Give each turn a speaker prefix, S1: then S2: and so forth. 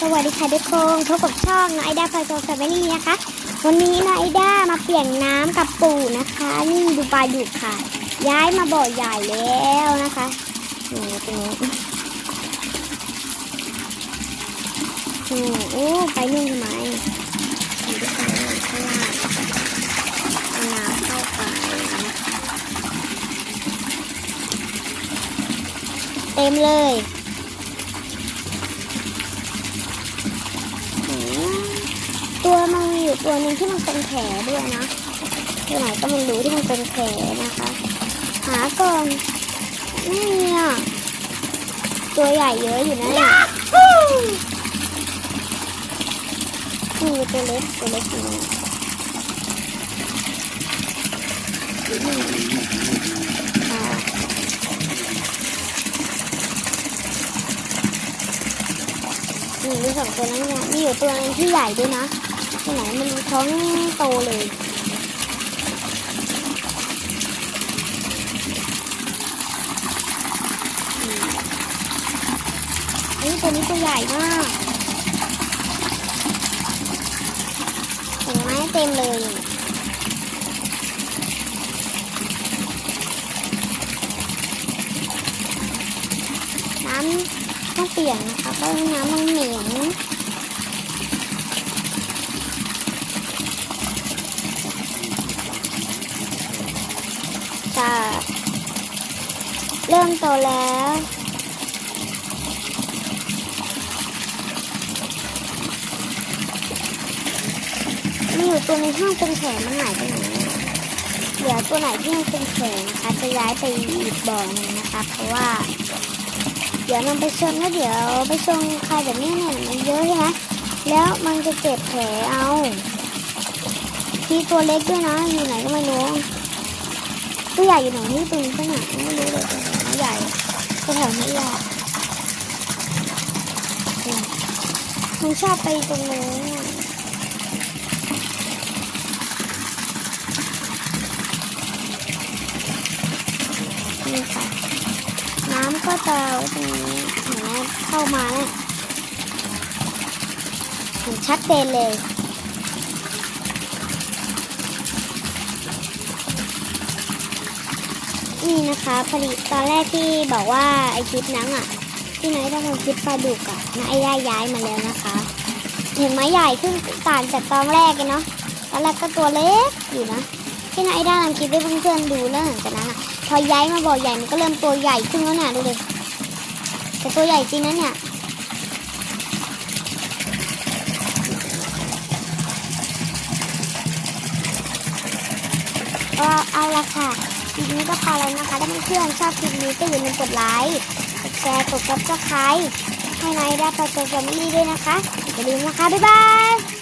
S1: สวัสดีค่ะทุกคนพบกับช่องน้องไอด้าพาโซแฟมิลี่นะคะ วันนี้น้องไอด้ามาเปลี่ยนน้ำกับปู่นะคะ นี่ดูปลาดุกค่ะ ย้ายมาบ่อใหญ่แล้วนะคะนี่ตรงนี้อืมโอ้ไปนู่นทำไมข้างล่างน้ำเข้าไปเต็มเลย อืมตัวมันมีอยู่ ตัวหนึ่งที่มันเป็นแผลด้วยนะตัวไหนก็ไม่รู้ที่มันเป็นแผลนะคะ หาก่อนไม่มีอะตัวใหญ่เยอะอยู่นะเนี่ยนี่ตัวเล็กตัวเล็กอยู่นี่นี่สองตัวนั้นเนี่ยมีอยู่ตัวหนึงที่ใหญ่ด้วยนะ ตัวไหนมันท้องโตเลยนี่ตัวนี้ตัวใหญ่มากเห็นไหมเต็มเลยน้ำต้องเปลี่ยนนะคะเพราะน้ำมันเหม็นจะ เริ่มโตแล้ว มีอยู่ตัวในห้องเป็นแผลมันหายไปไหนอะเดี๋ยวตัวไหนที่มันเป็นแผลนะคะจะย้ายไปอีกบ่อหนึงนะคะ เพราะว่า เดี๋ยวมันไปชนแล้วเดี๋ยวไปชนใครแบบนี้เนี่ยมันเยอะใช่ไหมแล้วมันจะเจ็บแผลเอาที่ตัวเล็กด้วยนะอยู่ไหนก็ไม่รู้ ตัวใหญ่อยู่ไหนนี่ตัวนี้ตัวไหนไม่รู้เลย ตัวใหญ่ตัวแถวนี้ใหญ่อืมมันชอบไปตรงนู้นนี่ค่ะ น้ำก็จะตรงนี้เห็นไหมเข้ามาเนี่ยเห็นชัดเจนเลย นี่นะคะผลิตตอนแรกที่บอกว่าไอคลิปนั้นอะ ที่ไหนต้องทำคลิปปลาดุกอะนะไอ้ย้ายมาแล้วนะคะเห็นไหมใหญ่ขึ้นต่างจากตอนแรกเลยเนาะตอนแรกก็ตัวเล็กอยู่นะที่นายได้ทำคลิปให้เพื่อนๆดูแล้วหลังจากนั้นอะพอย้ายมาบ่อใหญ่มันก็เริ่มตัวใหญ่ขึ้นแล้วเนี่ยดูดิแต่ตัวใหญ่จริงนะเนี่ยก็เอาละค่ะ ลิปนี้ก็พอแล้วนะคะ ถ้าเพื่อนๆชอบคลิปนี้ก็อย่าลืมกดไลค์กดแชร์กดซับสไครต์ให้นายได้ประสบความดีด้วยนะคะอย่าลืมนะคะ บ๊ายบาย